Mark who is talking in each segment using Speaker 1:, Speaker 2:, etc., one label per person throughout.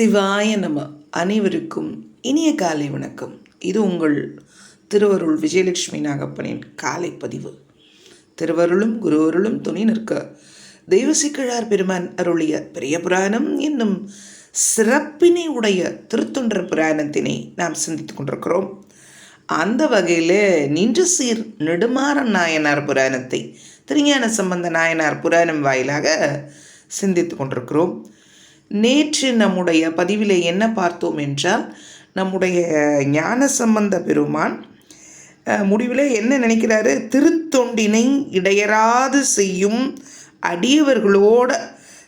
Speaker 1: சிவாய நம. அனைவருக்கும் இனிய காலை வணக்கம். இது உங்கள் திருவருள் விஜயலட்சுமி நாகப்பனின் காலை பதிவு. திருவருளும் குருவருளும் துணை நிற்க தெய்வசிக்கிழார் பெருமான் அருளிய பெரிய புராணம் என்னும் சிறப்பினை உடைய திருத்தொன்ற புராணத்தினை நாம் சிந்தித்துக் கொண்டிருக்கிறோம். அந்த வகையில் நின்று சீர் நெடுமாறன் நாயனார் புராணத்தை திருஞான சம்பந்த நாயனார் புராணம் வாயிலாக சிந்தித்து கொண்டிருக்கிறோம். நேற்று நம்முடைய பதிவில் என்ன பார்த்தோம் என்றால் நம்முடைய ஞான சம்பந்த பெருமான் முடிவில் என்ன நினைக்கிறாரு? திருத்தொண்டினை இடையராது செய்யும் அடியவர்களோட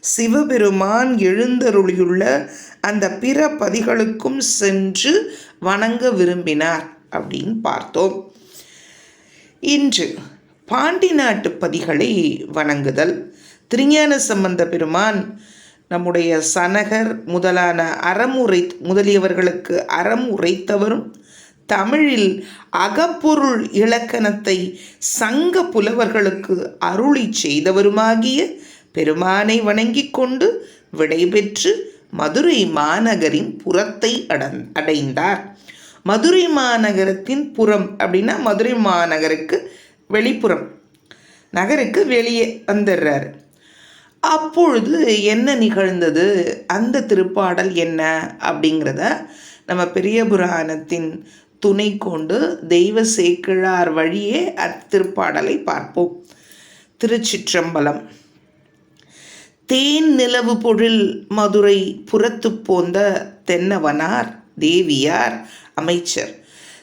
Speaker 1: சிவபெருமான் எழுந்தருளியுள்ள அந்த பிற பதிகளுக்கும் சென்று வணங்க விரும்பினார் அப்படின்னு பார்த்தோம். இன்று பாண்டி நாட்டு பதிகளை வணங்குதல். திருஞான சம்பந்த பெருமான் நம்முடைய சனகர் முதலான அறம் உரை முதலியவர்களுக்கு அறம் உரைத்தவரும் தமிழில் அகப்பொருள் இலக்கணத்தை சங்க புலவர்களுக்கு அருளி செய்தவருமாகிய பெருமானை வணங்கிக் கொண்டு விடைபெற்று மதுரை மாநகரின் புறத்தை அடன் அடைந்தார். மதுரை மாநகரத்தின் புறம் அப்படின்னா மதுரை மாநகருக்கு வெளிப்புறம். நகருக்கு வெளியே வந்துடுறாரு அப்பொழுது என்ன நிகழ்ந்தது? அந்த திருப்பாடல் என்ன? அப்படிங்கிறத நம்ம பெரிய புராணத்தின் துணை கொண்டு தெய்வ சேக்கிழார் வழியே அத்திருப்பாடலை பார்ப்போம். திருச்சிற்றம்பலம். தேன் நிலவு பொழில் மதுரை புறத்து போந்த தென்னவனார் தேவியார் அமைச்சர்.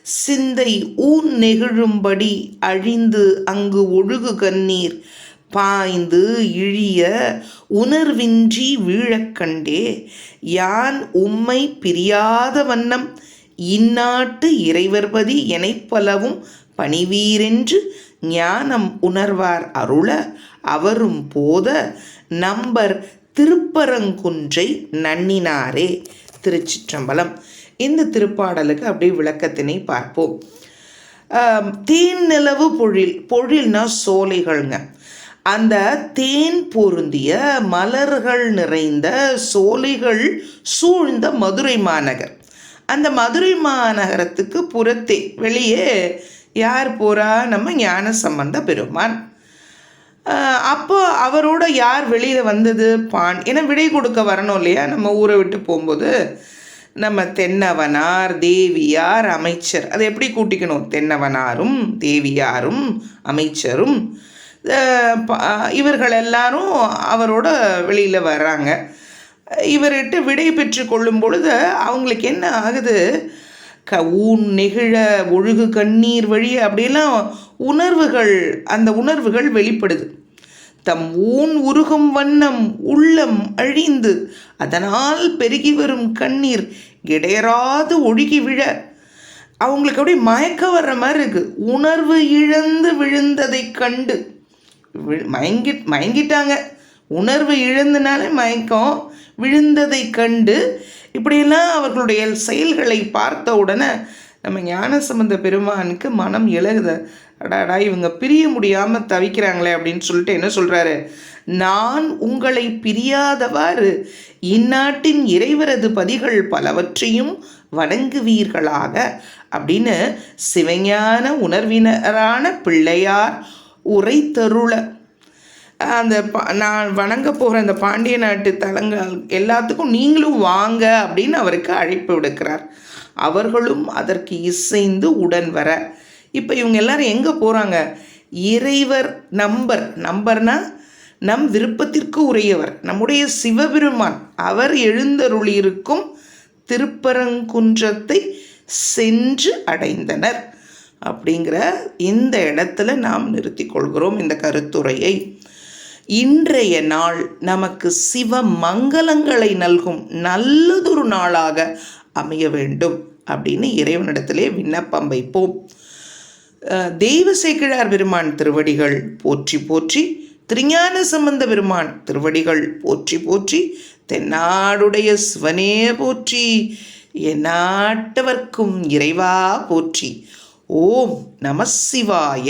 Speaker 1: சிந்தை ஊன் நெகிழும்படி அழிந்து அங்கு ஒழுகு கண்ணீர் பாய்ந்து இழிய உணர்வின்றி வீழக் கண்டே யான் உம்மை பிரியாத வண்ணம் இந்நாட்டு இறைவர்பதி எனைப்பலவும் பணிவீரென்று ஞானம் உணர்வார் அருள அவரும் போத நம்பர் திருப்பரங்குன்றை நன்னினாரே. திருச்சிற்றம்பலம். இந்த திருப்பாடலுக்கு அப்படியே விளக்கத்தினை பார்ப்போம். தேன் நிலவு பொழில் பொழில்னா சோலைகள்ங்க. அந்த தேன் பொருந்திய மலர்கள் நிறைந்த சோலைகள் சூழ்ந்த மதுரை மாநகர். அந்த மதுரை மாநகரத்துக்கு புறத்தே வெளியே யார் போகிறா நம்ம ஞான சம்பந்த பெருமான் அப்போ அவரோட யார் வெளியில் வந்தது? பான். ஏன்னா விடை கொடுக்க வரணும் இல்லையா? நம்ம ஊரை விட்டு போகும்போது நம்ம தென்னவனார் தேவியார் அமைச்சர். அதை எப்படி கூட்டிக்கணும்? தென்னவனாரும் தேவியாரும் அமைச்சரும். இவர்கள் எல்லாரும் அவரோட வெளியில் வர்றாங்க. இவர்கிட்ட விடை பெற்று கொள்ளும் பொழுது அவங்களுக்கு என்ன ஆகுது? க ஊன் நெகிழ ஒழுகு கண்ணீர் வழி அப்படிலாம் உணர்வுகள் அந்த உணர்வுகள் வெளிப்படுது. தம் ஊன் உருகும் வண்ணம் உள்ளம் அழிந்து அதனால் பெருகி வரும் கண்ணீர் இடையராது ஒழுகி விழ. அவங்களுக்கு அப்படியே மயக்கம் வர்ற மாதிரி இருக்குது உணர்வு இழந்து விழுந்ததை கண்டு. மயங்கி மயங்கிட்டாங்க. உணர்வு இழந்தனாலே மயக்கம். விழுந்ததை கண்டு இப்படியெல்லாம் அவர்களுடைய செயல்களை பார்த்த உடனே நம்ம ஞானசம்பந்த பெருமானுக்கு மனம் இழகுத அடாடா இவங்க பிரிய முடியாமல் தவிக்கிறாங்களே அப்படின்னு சொல்லிட்டு என்ன சொல்கிறாரு நான் உங்களை பிரியாதவாறு இந்நாட்டின் இறைவரது பதிகள் பலவற்றையும் வணங்குவீர்களாக அப்படின்னு சிவஞான உணர்வினரான பிள்ளையார் உரைத்தருள. அந்த ப- நான் வணங்க போகிற அந்த பாண்டிய நாட்டு தலங்கள் எல்லாத்துக்கும் நீங்களும் வாங்க அப்படின்னு அவருக்கு அழைப்பு விடுக்கிறார். அவர்களும் அதற்கு இசைந்து உடன் வர. இப்போ இவங்க எல்லாரும் எங்கே போகிறாங்க இறைவர் நம்பர் நம்பர்னா நம் விருப்பத்திற்கு உரியவர் நம்முடைய சிவபெருமான். அவர் எழுந்தருளியிருக்கும் திருப்பரங்குன்றத்தை சென்று அடைந்தனர். அப்படிங்கிற இந்த இடத்துல நாம் நிறுத்தி கொள்கிறோம் இந்த கருத்துரையை. இன்றைய நாள் நமக்கு சிவ மங்களங்களை நல்கும் நல்லதொரு நாளாக அமைய வேண்டும் அப்படின்னு இறைவனிடத்திலே விண்ணப்பம் வைப்போம். தெய்வ சேக்கிழார் பெருமான் திருவடிகள் போற்றி போற்றி திருஞான சம்பந்த பெருமான் திருவடிகள் போற்றி போற்றி தென்னாடுடைய சிவனே போற்றி என் நாட்டவர்க்கும் இறைவா போற்றி. ஓம் நமசிவாய